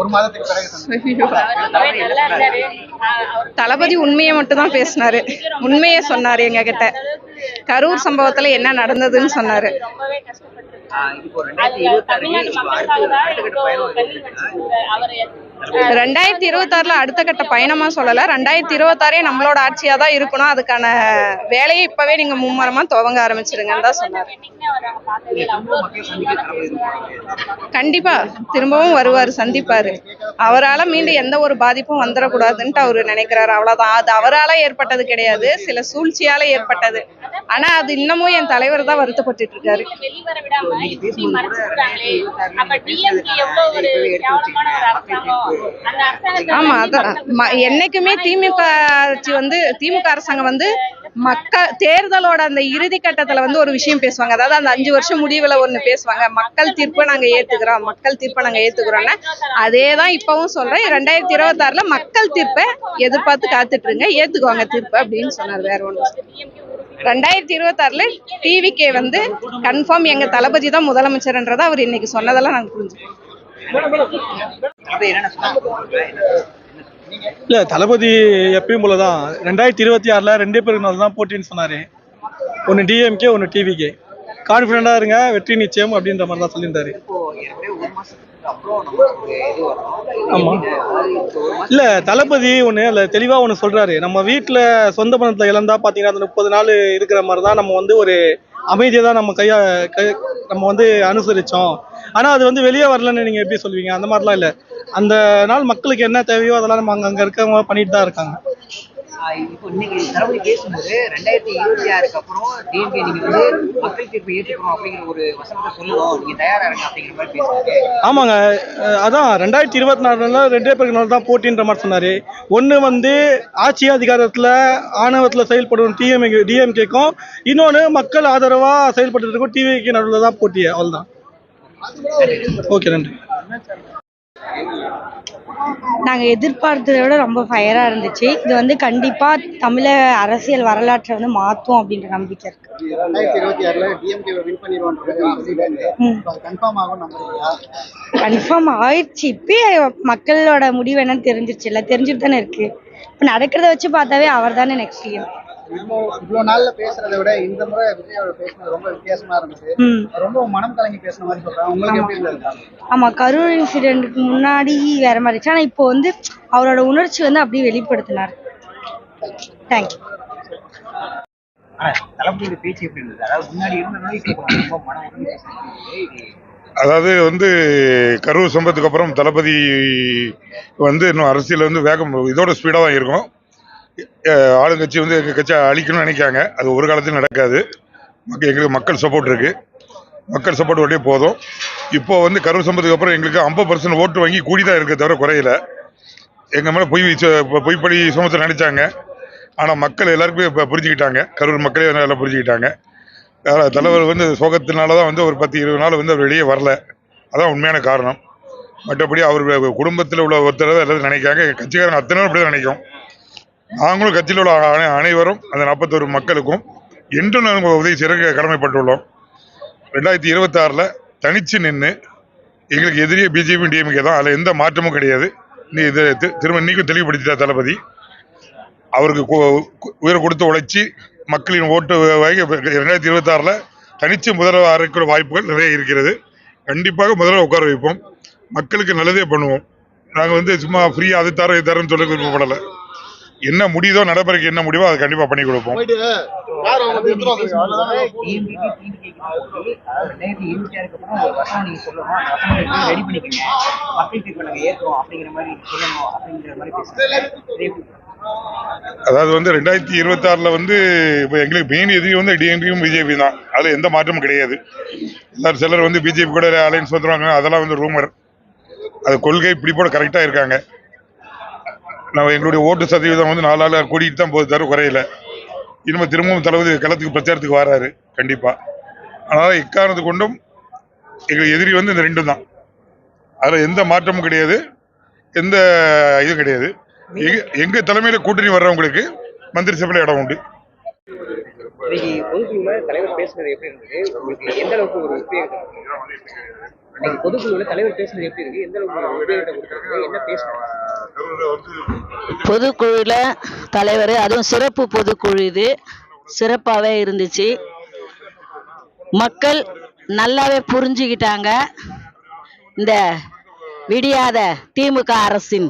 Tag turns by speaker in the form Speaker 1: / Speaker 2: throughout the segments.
Speaker 1: ஒரு மாதத்துக்கு பிறகு.
Speaker 2: தளபதி உண்மையை மட்டும் தான் பேசினாரு. உண்மையை சொன்னாரு எங்க கிட்ட கரூர் சம்பவத்துல என்ன நடந்ததுன்னு சொன்னாரு.
Speaker 3: இப்போ ரெண்டாயிரத்தி இருபத்தி
Speaker 2: ரெண்டாயிரத்தி இருபத்தாறுல அடுத்த கட்ட பயணமா சொல்லல. ரெண்டாயிரத்தி இருபத்தாறே நம்மளோட ஆட்சியா தான் இருக்கணும். அதுக்கான வேலையை இப்பவே நீங்க மும்மரமா துவங்க ஆரம்பிச்சிருங்கன்னு தான் சொன்னாரு. கண்டிப்பா திரும்பவும் வருவாரு சந்திப்பாரு. அவரால மீண்டும் எந்த ஒரு பாதிப்பும் வந்துடக்கூடாதுன்ட்டு அவரு நினைக்கிறாரு. அவ்வளவுதான். அது அவரால ஏற்பட்டது கிடையாது. சில சூழ்ச்சியால ஏற்பட்டது. ஆனா அது இன்னமும் என் தலைவர் தான் வருத்தப்பட்டுட்டு இருக்காரு.
Speaker 4: அப்ப டிஎம்கே எவ்வளவு ஒரு கேவலமான ஒரு அரசாங்கம்
Speaker 2: ஆமா அதான் என்னைக்குமே திமுக ஆட்சி வந்து திமுக அரசாங்கம் வந்து மக்கள் தேர்தலோட அந்த இறுதி கட்டத்துல வந்து ஒரு விஷயம் பேசுவாங்க. அதாவது அந்த அஞ்சு வருஷம் முடிவுல ஒண்ணு பேசுவாங்க. மக்கள் தீர்ப்பை நாங்க ஏத்துக்கிறோம். மக்கள் தீர்ப்பை நாங்க ஏத்துக்கிறோம்னா. அதே தான் இப்பவும் சொல்றேன். ரெண்டாயிரத்தி இருபத்தாறுல மக்கள் தீர்ப்பை எதிர்பார்த்து காத்துட்டு இருங்க ஏத்துக்குவாங்க தீர்ப்பை அப்படின்னு சொன்னார். வேற ஒண்ணு ரெண்டாயிரத்தி இருபத்தாறுல டிவிகே வந்து கன்ஃபார்ம் எங்க தளபதி தான் முதலமைச்சர்ன்றதை அவர் இன்னைக்கு சொன்னதெல்லாம் நாங்க புரிஞ்சுக்கோம்
Speaker 5: இல்ல தளபதி எப்பயும் போல தான் ரெண்டாயிரத்தி இருபத்தி ஆறுல ரெண்டே பேருக்கு தான் போட்டின்னு சொன்னாரு. ஒன்னு டிஎம்கே ஒன்னு டிவிகே கான்பிடண்டா இருங்க வெற்றி நிச்சயம் அப்படின்ற மாதிரி தான் சொல்லியிருந்தாரு. ஆமா. இல்ல தளபதி ஒண்ணு இல்ல தெளிவா ஒண்ணு சொல்றாரு. நம்ம வீட்டுல சொந்த பணத்துல இழந்தா பாத்தீங்கன்னா அந்த முப்பது நாள் இருக்கிற மாதிரி தான் நம்ம வந்து ஒரு அமைதியை தான் நம்ம கையா கை நம்ம வந்து அனுசரிச்சோம். ஆனா அது வந்து வெளியே வரலன்னு நீங்க எப்படி சொல்லுவீங்க அந்த மாதிரிலாம் இல்ல. அந்த நாள் மக்களுக்கு என்ன தேவையோ அதெல்லாம் நம்ம அங்க அங்க இருக்கவங்க பண்ணிட்டு தான் இருக்காங்க.
Speaker 3: இப்போ இன்னைக்கு தளபதி பேசும்போது ரெண்டாயிரத்தி இருபத்தி ஆறுக்கு அப்புறம் டிஎம்கே நீங்க வந்து மக்கள் தீர்ப்பு ஏற்றுக்கணும் அப்படிங்கிற ஒரு வசனத்தை சொல்லணும். நீங்க தயாரா இருங்க அப்படிங்கிற மாதிரி பேசுறாரு
Speaker 5: ஆமாங்க. அதான் ரெண்டாயிரத்தி இருபத்தி நாலுல ரெண்டே பேருக்கு நாள் தான் போட்டின்ற மாதிரி சொன்னாரு. ஒன்று வந்து ஆட்சி அதிகாரத்தில் ஆணவத்தில் செயல்படும் டிஎம்கே டிஎம்கேக்கும் இன்னொன்று மக்கள் ஆதரவாக செயல்பட்டு இருக்கும் டிவிக்கு நடுவில் தான் போட்டி அவ்வளோதான் ஓகே நன்றி.
Speaker 6: நாங்கள் எதிர்பார்த்ததை விட ரொம்ப ஃபயராக இருந்துச்சு. இது வந்து கண்டிப்பாக தமிழக அரசியல் வரலாற்றை வந்து மாற்றும் அப்படின்ற நம்பிக்கை இருக்கு.
Speaker 1: கன்ஃபார்ம்
Speaker 6: ஆயிடுச்சு. இப்பயே மக்களோட முடிவு என்னன்னு தெரிஞ்சிருச்சுல்ல தெரிஞ்சுட்டு தானே இருக்கு. இப்போ நடக்கிறத வச்சு பார்த்தாவே அவர் தானே நெக்ஸ்ட் இயர்
Speaker 1: இவ்வளோ இவ்வளோ நாள்ல பேசுறதை விட இந்த முறை விஜய் அவர் பேசுனது ரொம்ப வித்தியாசமா இருந்துச்சு. ரொம்ப மனம் கலங்கி பேசுன மாதிரி சொல்றாங்க உங்களுக்கு எப்படி இருந்தது?
Speaker 6: ஆமாம் கரூர் இன்சிடென்ட்டுக்கு முன்னாடி வேற மாதிரி இருந்துச்சு. ஆனால் இப்போ வந்து அவரோட உணர்ச்சி வந்து அப்படியே வெளிப்படுத்தினார். தேங்க்யூ
Speaker 3: ஆனா அதாவது
Speaker 7: வந்து கரூர் சம்பவத்துக்கு அப்புறம் தளபதி வந்து இன்னும் அரசியல் வந்து வேகம் இதோட ஸ்பீடாக தான் இருக்கும். ஆளுங்கட்சி வந்து எங்கள் கட்சியை அழிக்கணும்னு நினைக்காங்க. அது ஒரு காலத்தில் நடக்காது. மக்கள் எங்களுக்கு மக்கள் சப்போர்ட் இருக்குது மக்கள் சப்போர்ட் ஒட்டே போதும். இப்போ வந்து கரூர் சம்பத்துக்கு அப்புறம் எங்களுக்கு ஐம்பது பர்சன்ட் ஓட்டு வாங்கி கூடி தான் இருக்க தவிர குறையல. எங்கள் மேலே பொய் பொய்ப்படி சுமத்தில் நினைச்சாங்க ஆனால் மக்கள் எல்லாருக்குமே இப்போ புரிஞ்சுக்கிட்டாங்க. கரூர் மக்களே நல்லா புரிஞ்சுக்கிட்டாங்க. தலைவர் வந்து சோகத்தினால தான் வந்து ஒரு பத்து இருபது நாள் வந்து அவர் வெளியே வரல. அதான் உண்மையான காரணம். மற்றபடி அவர் குடும்பத்தில் உள்ள ஒருத்தர் தான் எல்லாரும் நினைக்காங்க கட்சிக்காரங்க அத்தனை பேரும் அப்படி தான் நினைக்கும். நாங்களும் கட்சியில் உள்ள அனை அனைவரும் அந்த நாற்பத்தோரு மக்களுக்கும் என்றும் நாங்கள் உதவி செய்ய கடமைப்பட்டுள்ளோம். ரெண்டாயிரத்தி இருபத்தாறில் தனிச்சு நின்று எங்களுக்கு எதிரியே பிஜேபி டிஎம்கே தான். அதில் எந்த மாற்றமும் கிடையாது. நீ இது திரும்ப இன்னைக்கும் தெளிவுபடுத்திட்டார் தளபதி. அவருக்கு கு- உயிரை கொடுத்து உழைச்சி மக்களின் ஓட்டு வாங்கி ரெண்டாயிரத்தி இருபத்தாறில் தனிச்சு முதல்வர் அறைக்கிற வாய்ப்புகள் நிறைய இருக்கிறது. கண்டிப்பாக முதல்வர் உட்கார வைப்போம். மக்களுக்கு நல்லதே பண்ணுவோம். நாங்கள் வந்து சும்மா ஃப்ரீயாக அது தரோம் இது தரோம்னு சொல்ல விருப்பப்படலை. என்ன முடியுதோ நடைமுறைக்கு என்ன முடிவோ அதை கண்டிப்பாக பண்ணி கொடுப்போம்
Speaker 3: அதாவது ரெண்டாயிரத்தி இருபத்தி
Speaker 7: அதாவது வந்து ரெண்டாயிரத்தி இருபத்தாறில் வந்து இப்போ எங்களுக்கு மெயின் எதிரி வந்து டிஎம்கேயும் பிஜேபி தான் அதில் எந்த மாற்றமும் கிடையாது எல்லாரும் சிலர் வந்து பிஜேபி கூட அலைன்ஸ் வந்துருவாங்க அதெல்லாம் வந்து ரூமர் அது கொள்கை பிடிப்போட கரெக்டாக இருக்காங்க நம்ம எங்களுடைய ஓட்டு சதவீதம் வந்து நாலு ஆளாக கூட்டிகிட்டு தான் போகுது தவிர குறையில. இனிமேல் திரும்பவும் தளபதி களத்துக்கு பிரச்சாரத்துக்கு வராரு கண்டிப்பாக அதனால் இக்காரணத்து கொண்டும் எங்களுக்கு எதிரி வந்து இந்த ரெண்டும் தான். அதில் எந்த மாற்றமும் கிடையாது எந்த இதுவும் கிடையாது. எங்கள் தலைமையில் கூட்டணி வர்றவங்களுக்கு மந்திரி சபையில் இடம் உண்டு.
Speaker 3: இன்னைக்கு பொதுக்குழுல தலைவர் பேசுனது எப்படி இருந்தது? உங்களுக்கு எந்த அளவுக்கு ஒரு உத்வேகத்தை இன்னைக்கு பொதுக்குழுல தலைவர் பேசுனது எப்படி இருக்கு? எந்த அளவுக்கு ஒரு உத்வேகத்தை கொடுத்தது என்ன பேசுறாங்க
Speaker 8: பொதுக்குழுல தலைவர் அதுவும் சிறப்பு பொதுக்குழு இது. சிறப்பாகவே இருந்துச்சு. மக்கள் நல்லாவே புரிஞ்சுக்கிட்டாங்க. இந்த விடியாத திமுக அரசின்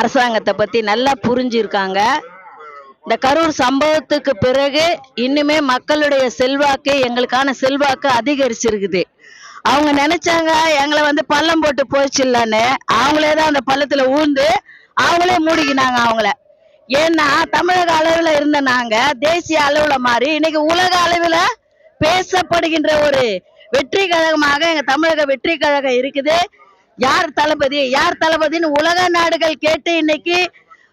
Speaker 8: அரசாங்கத்தை பற்றி நல்லா புரிஞ்சிருக்காங்க. இந்த கரூர் சம்பவத்துக்கு பிறகு இன்னுமே மக்களுடைய செல்வாக்கு எங்களுக்கான செல்வாக்கு அதிகரிச்சிருக்குது. அவங்க நினைச்சாங்க எங்களை வந்து பள்ளம் போட்டு போயிச்சிடலான்னு அவங்களே தான் அந்த பள்ளத்துல ஊந்து அவங்களே மூடிக்கினாங்க அவங்கள. ஏன்னா தமிழக அளவுல இருந்த நாங்க தேசிய அளவுல மாறி இன்னைக்கு உலக அளவுல பேசப்படுகின்ற ஒரு வெற்றி கழகமாக எங்க தமிழக வெற்றி கழகம் இருக்குது. யார் தளபதி? யார் தளபதின்னு உலக நாடுகள் கேட்டு இன்னைக்கு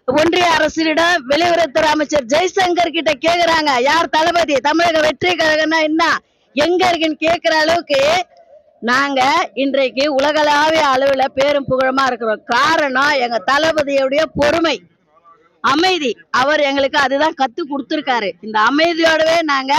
Speaker 8: ஒன்றிய அரசிடம் வெளியுறவுத்துறை அமைச்சர் ஜெய்சங்கர் கிட்ட கேக்குறாங்க. யார் தளபதி? தமிழக வெற்றி கழகம்னா என்ன? எங்க இருக்குன்னு கேக்குற அளவுக்கு நாங்க இன்றைக்கு உலகளாவிய அளவுல பேரும் புகழமா இருக்கிறோம். காரணம் எங்க தளபதியுடைய பொறுமை அமைதி. அவர் எங்களுக்கு அதுதான் கத்து கொடுத்துருக்காரு. இந்த அமைதியோடவே நாங்க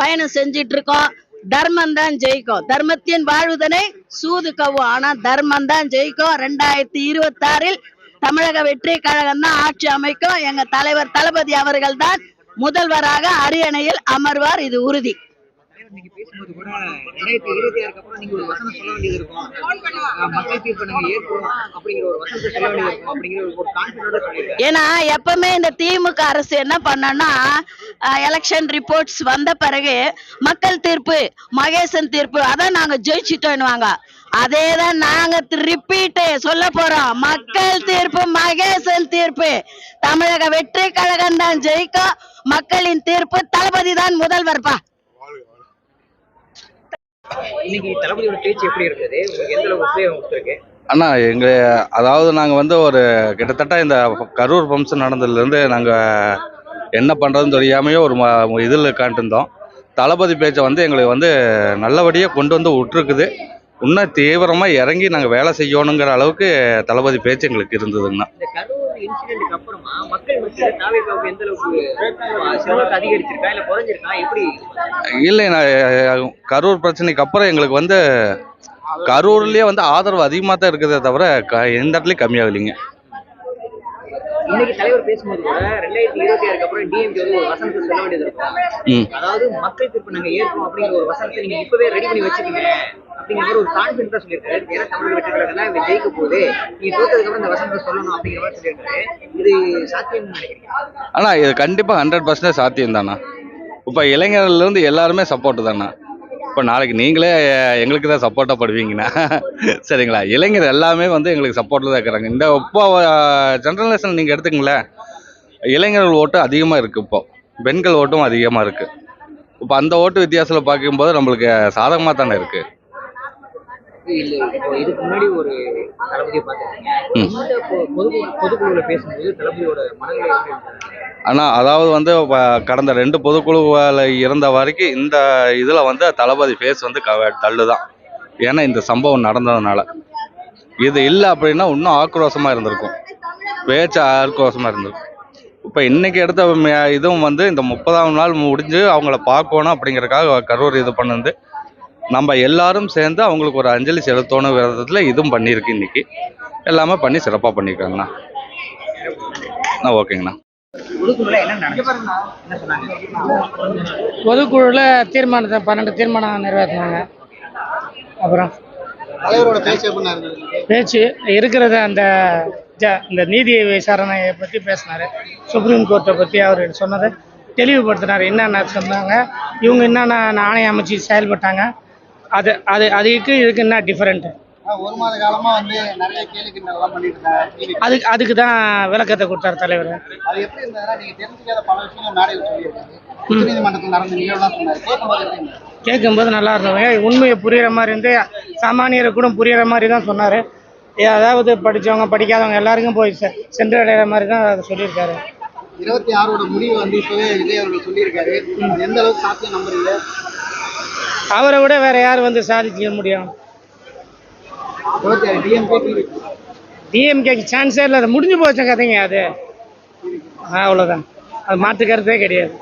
Speaker 8: பயணம் செஞ்சிட்டு இருக்கோம் தர்மம் தான் ஜெயிக்கும். தர்மத்தின் வாழ்வுதனை சூது கவ்வும். ஆனா தர்மம் தான் ஜெயிக்கும். ரெண்டாயிரத்தி இருபத்தாறில் தமிழக வெற்றி கழகம் தான் ஆட்சி அமைக்கும். எங்க தலைவர் தளபதி அவர்கள் தான் முதல்வராக அரியணையில் அமர்வார். இது உறுதி. ஏன்னா எப்பவுமே இந்த திமுக அரசு என்ன பண்ணனா எலெக்ஷன் ரிப்போர்ட்ஸ் வந்த பிறகு மக்கள் தீர்ப்பு மகேசன் தீர்ப்பு அதான் நாங்க ஜெயிச்சிட்டோம்னுவாங்க அதே தான் நாங்க ரிப்பீட் சொல்ல போறோம். மக்கள் தீர்ப்பு மகேசன் தீர்ப்பு. தமிழக வெற்றி கழகம் தான் ஜெயிக்கும். மக்களின் தீர்ப்பு தளபதி தான்
Speaker 3: கொடுத்துருக்கு?
Speaker 9: அண்ணா எங்க அதாவது நாங்கள் வந்து ஒரு கிட்டத்தட்ட இந்த கரூர் ஃபங்க்ஷன் நடந்ததுலேருந்து நாங்கள் என்ன பண்ணுறதுன்னு தெரியாமையே ஒரு ம இதில் காண்டிருந்தோம் தளபதி பேச்சை வந்து எங்களுக்கு வந்து நல்லபடியாக கொண்டு வந்து விட்டுருக்குது. இன்னும் தீவிரமாக இறங்கி நாங்கள் வேலை செய்யணுங்கிற அளவுக்கு தளபதி பேச்சு எங்களுக்கு
Speaker 3: அதிகரிச்சிருக்கா இல்ல
Speaker 9: கரூர் பிரச்சனைக்கு அப்புறம் எங்களுக்கு வந்து கரூர்லேயே வந்து ஆதரவு அதிகமாக தான் இருக்குதே தவிர க எந்த இடத்துலையும் கம்மியாகலைங்க.
Speaker 3: இன்னைக்கு தலைவர் பேசும்போது கூட ரெண்டாயிரத்தி இருபத்தி ஆறுக்கு அப்புறம் டிஎம்கே வந்து ஒரு வசனத்தை சொல்ல வேண்டியது இருக்கும்.
Speaker 9: ம்.
Speaker 3: அதாவது மக்கள் தீர்ப்பு நாங்க ஏற்போம் அப்படிங்கிற ஒரு வசனத்தை நீங்க இப்பவே ரெடி பண்ணி வச்சுக்கீங்க அப்படிங்கிற மாதிரி ஒரு கான்பிடண்டா சொல்லியிருக்காரு. ஏன்னா தமிழக வெற்றி கழகம் தான் இவங்க ஜெயிக்க போகுது நீங்க தோத்ததுக்கு அப்புறம் இந்த வசனத்தை சொல்லணும் அப்படிங்கிற மாதிரி சொல்லியிருக்காரு. இது சாத்தியம் நினைக்கிறீங்க?
Speaker 9: ஆனால் இது கண்டிப்பாக ஹண்ட்ரட் பர்சன்டேஜ் சாத்தியம் தாண்ணா இப்போ இளைஞர்லேருந்து எல்லாருமே சப்போர்ட்டு தாண்ணா. இப்போ நாளைக்கு நீங்களே எங்களுக்கு தான் சப்போர்ட்டாக படுவீங்கண்ணா. சரிங்களா? இளைஞர் எல்லாமே வந்து எங்களுக்கு சப்போர்ட்டில் தான் இருக்கிறாங்க. இந்த இப்போ ஜென்ரலேஷன் நீங்கள் எடுத்துங்களேன் இளைஞர்கள் ஓட்டு அதிகமாக இருக்குது இப்போ. பெண்கள் ஓட்டும் அதிகமாக இருக்குது இப்போ அந்த ஓட்டு வித்தியாசத்தில் பார்க்கும்போது நம்மளுக்கு சாதகமாக தானே இருக்குது
Speaker 3: இல்ல இப்போ இதுக்கு முன்னாடி ஒரு தளபதியை பார்த்துருக்கீங்க. பொது பேசும்போது தளபதியோட மனநிலை
Speaker 9: ஆனால் அதாவது வந்து கடந்த ரெண்டு பொதுக்குழுவில் இருந்த வரைக்கும் இந்த இதில் வந்து தளபதி ஃபேஸ் வந்து க தள்ளு தான் ஏன்னா இந்த சம்பவம் நடந்ததுனால. இது இல்லை அப்படின்னா இன்னும் ஆக்ரோஷமாக இருந்திருக்கும். பேச்சு ஆக்ரோஷமாக இருந்திருக்கும். இப்போ இன்னைக்கு எடுத்த இதுவும் வந்து இந்த முப்பதாம் நாள் முடிஞ்சு அவங்கள பார்க்கணும் அப்படிங்கறதுக்காக கரூர் இது பண்ணுது. நம்ம எல்லாரும் சேர்ந்து அவங்களுக்கு ஒரு அஞ்சலி செலுத்தணும் விதத்தில் இதுவும் பண்ணியிருக்கு இன்னைக்கு. எல்லாமே பண்ணி சிறப்பாக பண்ணியிருக்காங்கண்ணா ஆ ஓகேங்கண்ணா.
Speaker 3: பொதுக்குழுல என்ன நடந்துச்சு? என்ன சொன்னாங்க?
Speaker 10: பொதுக்குழுவில் தீர்மானத்தை பன்னெண்டு தீர்மானம் நிறைவேற்றினாங்க. அப்புறம்
Speaker 1: பேச்சு
Speaker 10: இருக்கிறத அந்த ஜ இந்த நீதி விசாரணையை பற்றி பேசினார். சுப்ரீம் கோர்ட்டை பற்றி அவர் சொன்னதை தெளிவுபடுத்தினார். என்னென்ன சொன்னாங்க? இவங்க என்னென்ன ஆணையம் அமைச்சு செயல்பட்டாங்க? அது அது அதுக்கு இதுக்கு என்ன டிஃப்ரெண்ட்டு
Speaker 1: ஒரு மாத காலமா வந்து நிறைய கேள்வி கிண்டல்லாம் பண்ணிட்டு
Speaker 10: அதுக்கு அதுக்கு தான் விளக்கத்தை கொடுத்தார் தலைவர்.
Speaker 1: அது எப்படி இருந்ததுன்னா நீங்க தெரிஞ்சுக்காத பல விஷயங்கள் மேடையில் சொல்லியிருக்காங்க கேட்கும்போது
Speaker 10: நல்லா இருந்தவங்க உண்மையை புரியுற மாதிரி இருந்து சாமானியரை கூட புரியுற மாதிரி தான் சொன்னார். அதாவது படித்தவங்க படிக்காதவங்க எல்லாருக்கும் போய் சென்றடைகிற மாதிரி தான் அதை சொல்லியிருக்காரு.
Speaker 1: இருபத்தி ஆறோட முடிவு வந்து இப்பவே விஜய் அவர்கள் சொல்லியிருக்காரு. எந்த அளவுக்கு சாத்தியம் நம்புறீங்க?
Speaker 10: அவரை விட வேற யார் வந்து சாதிக்க முடியும்? டிஎம்கேக்கு சான்ஸே இல்லை. அது முடிஞ்சு போச்ச கதைங்க அது. அவ்வளோதான் அது மாற்று கருத்தே கிடையாது